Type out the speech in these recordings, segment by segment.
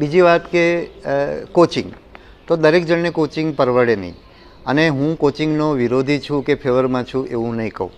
બીજી વાત કે કોચિંગ તો દરેક જણને કોચિંગ પરવડે નહીં. અને હું કોચિંગનો વિરોધી છું કે ફેવરમાં છું એવું નહીં કહું.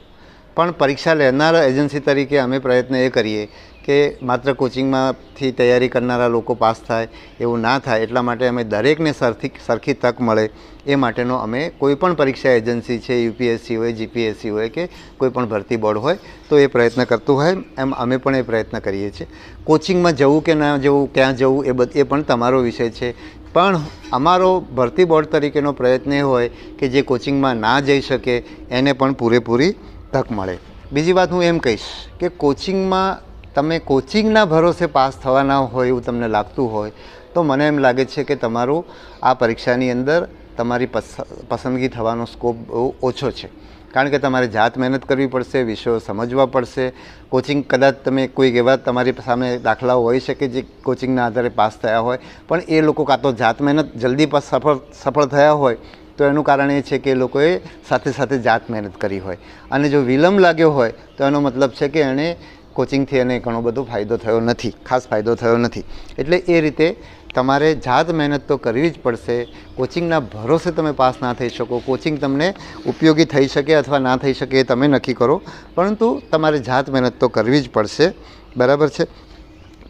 પણ પરીક્ષા લેનારા એજન્સી તરીકે અમે પ્રયત્ન એ કરીએ કે માત્ર કોચિંગમાંથી તૈયારી કરનારા લોકો પાસ થાય, એવું ના થાય, એટલા માટે અમે દરેકને સરખી સરખી તક મળે, એ માટેનો અમે કોઈ પણ પરીક્ષા એજન્સી છે, યુપીએસસી હોય, જીપીએસસી હોય કે કોઈ પણ ભરતી બોર્ડ હોય, તો એ પ્રયત્ન કરતું હોય, એમ અમે પણ એ પ્રયત્ન કરીએ છીએ. કોચિંગમાં જવું કે ના જવું, ક્યાં જવું, એ બધ, એ પણ તમારો વિષય છે. પણ અમારો ભરતી બોર્ડ તરીકેનો પ્રયત્ન એ હોય કે જે કોચિંગમાં ના જઈ શકે, એને પણ પૂરેપૂરી તક મળે. બીજી વાત હું એમ કહીશ કે કોચિંગમાં તમે કોચિંગના ભરોસે પાસ થવાના હોય એવું તમને લાગતું હોય, તો મને એમ લાગે છે કે તમારું આ પરીક્ષાની અંદર તમારી પસ, પસંદગી થવાનો સ્કોપ બહુ ઓછો છે. કારણ કે તમારે જાત મહેનત કરવી પડશે, વિષયો સમજવા પડશે. કોચિંગ કદાચ તમે કોઈ એવા તમારી સામે દાખલાઓ હોઈ શકે જે કોચિંગના આધારે પાસ થયા હોય, પણ એ લોકો કાં તો જાત મહેનત જલ્દી પાસ સફળ સફળ થયા હોય, તો એનું કારણ એ છે કે એ લોકોએ સાથે સાથે જાત મહેનત કરી હોય. અને જો વિલંબ લાગ્યો હોય, તો એનો મતલબ છે કે એણે કોચિંગથી એને ઘણો બધો ફાયદો થયો નથી, ખાસ ફાયદો થયો નથી. એટલે એ રીતે તમારે જાત મહેનત તો કરવી જ પડશે. કોચિંગના ભરોસે તમે પાસ ના થઈ શકો. કોચિંગ તમને ઉપયોગી થઈ શકે અથવા ના થઈ શકે એ તમે નક્કી કરો. પરંતુ તમારે જાત મહેનત તો કરવી જ પડશે. બરાબર છે?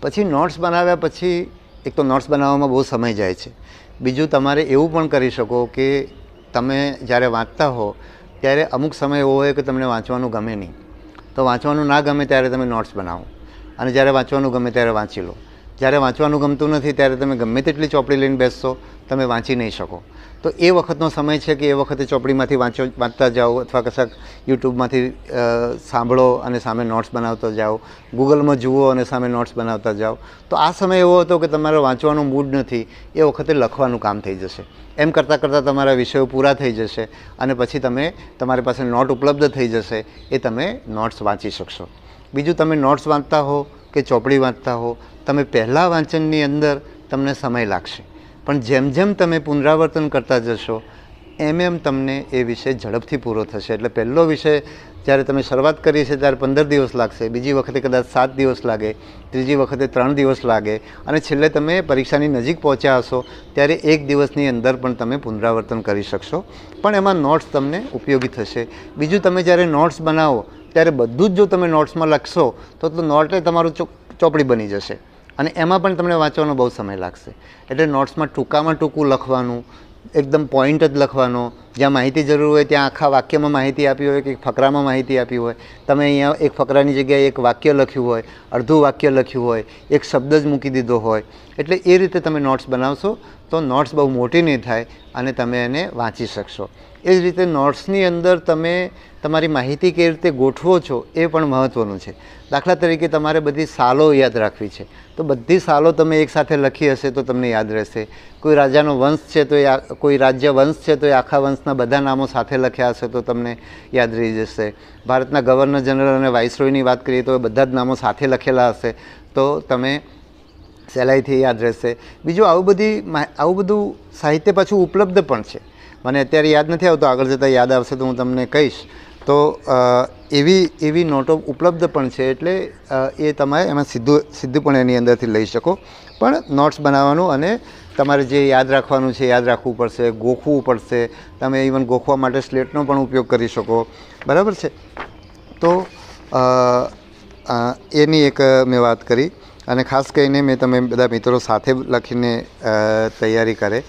પછી નોટ્સ બનાવ્યા પછી એક તો નોટ્સ બનાવવામાં બહુ સમય જાય છે. બીજું તમારે એવું પણ કરી શકો કે તમે જ્યારે વાંચતા હો, ત્યારે અમુક સમય એવો હોય કે તમને વાંચવાનું ગમે નહીં. તો વાંચવાનું ના ગમે ત્યારે તમે નોટ્સ બનાવો. અને જ્યારે વાંચવાનું ગમે ત્યારે વાંચી લો. જ્યારે વાંચવાનું ગમતું નથી, ત્યારે તમે ગમે તેટલી ચોપડી લઈને બેસશો, તમે વાંચી નહીં શકો. તો એ વખતનો સમય છે કે એ વખતે ચોપડીમાંથી વાંચો, વાંચતા જાઓ અથવા કશાક યુટ્યુબમાંથી સાંભળો અને સામે નોટ્સ બનાવતા જાઓ, ગૂગલમાં જુઓ અને સામે નોટ્સ બનાવતા જાઓ. તો આ સમય એવો હતો કે તમારે વાંચવાનો મૂડ નથી, એ વખતે લખવાનું કામ થઈ જશે. એમ કરતાં કરતાં તમારા વિષયો પૂરા થઈ જશે અને પછી તમે, તમારી પાસે નોટ ઉપલબ્ધ થઈ જશે, એ તમે નોટ્સ વાંચી શકશો. બીજું, તમે નોટ્સ વાંચતા હો કે ચોપડી વાંચતા હો, તમે પહેલાં વાંચનની અંદર તમને સમય લાગશે. પણ જેમ જેમ તમે પુનરાવર્તન કરતા જશો, એમ એમ તમને એ વિષય ઝડપથી પૂરો થશે. એટલે પહેલો વિષય જ્યારે તમે શરૂઆત કરી છે ત્યારે પંદર દિવસ લાગશે, બીજી વખતે કદાચ સાત દિવસ લાગે, ત્રીજી વખતે ત્રણ દિવસ લાગે, અને છેલ્લે તમે પરીક્ષાની નજીક પહોંચ્યા હશો, ત્યારે એક દિવસની અંદર પણ તમે પુનરાવર્તન કરી શકશો. પણ એમાં નોટ્સ તમને ઉપયોગી થશે. બીજું, તમે જ્યારે નોટ્સ બનાવો ત્યારે બધું જ જો તમે નોટ્સમાં લખશો, તો નોટે તમારું ચો ચોપડી બની જશે. અને એમાં પણ તમને વાંચવાનો બહુ સમય લાગશે. એટલે નોટ્સમાં ટૂંકામાં ટૂંકું લખવાનું, એકદમ પોઈન્ટ જ લખવાનો જ્યાં માહિતી જરૂર હોય ત્યાં આખા વાક્યમાં માહિતી આપી હોય કે ફકરામાં માહિતી આપી હોય. તમે અહીંયા એક ફકરાની જગ્યાએ એક વાક્ય લખ્યું હોય, અડધું વાક્ય લખ્યું હોય, એક શબ્દ જ મૂકી દીધો હોય. એટલે એ રીતે તમે નોટ્સ બનાવશો તો નોટ્સ બહુ મોટી નહીં થાય અને તમે એને વાંચી શકશો. એ જ રીતે નોટ્સની અંદર તમે તમારી માહિતી કેવી રીતે ગોઠવો છો એ પણ મહત્ત્વનું છે. દાખલા તરીકે તમારે બધી સાલો યાદ રાખવી છે. તો બધી સાલો તમે એકસાથે લખી હશે તો તમને યાદ રહેશે. કોઈ રાજાનો વંશ છે તો એ કોઈ રાજ્ય વંશ છે તો એ આખા વંશના બધા નામો સાથે લખ્યા હશે તો તમને યાદ રહી જશે. ભારતના ગવર્નર જનરલ અને વાઇસરોયની વાત કરીએ તો એ બધા જ નામો સાથે લખેલા હશે. તો તમે સહેલાઈથી યાદ રહેશે. બીજું આવું બધી આવું બધું સાહિત્ય પાછું ઉપલબ્ધ પણ છે. મને અત્યારે યાદ નથી આવતો, આગળ જતાં યાદ આવશે તો હું તમને કહીશ. તો એવી એવી નોટો ઉપલબ્ધ પણ છે એટલે એ તમે એમાં સીધું સીધું પણ એની અંદરથી લઈ શકો. પણ નોટ્સ બનાવવાનું અને તમારે જે યાદ રાખવાનું છે, યાદ રાખવું પડશે, ગોખવું પડશે. તમે ઇવન ગોખવા માટે સ્લેટનો પણ ઉપયોગ કરી શકો. બરાબર છે? તો એની એક મેં વાત કરી. અને ખાસ કરીને મેં તમે બધા મિત્રો સાથે લખીને તૈયારી કરે.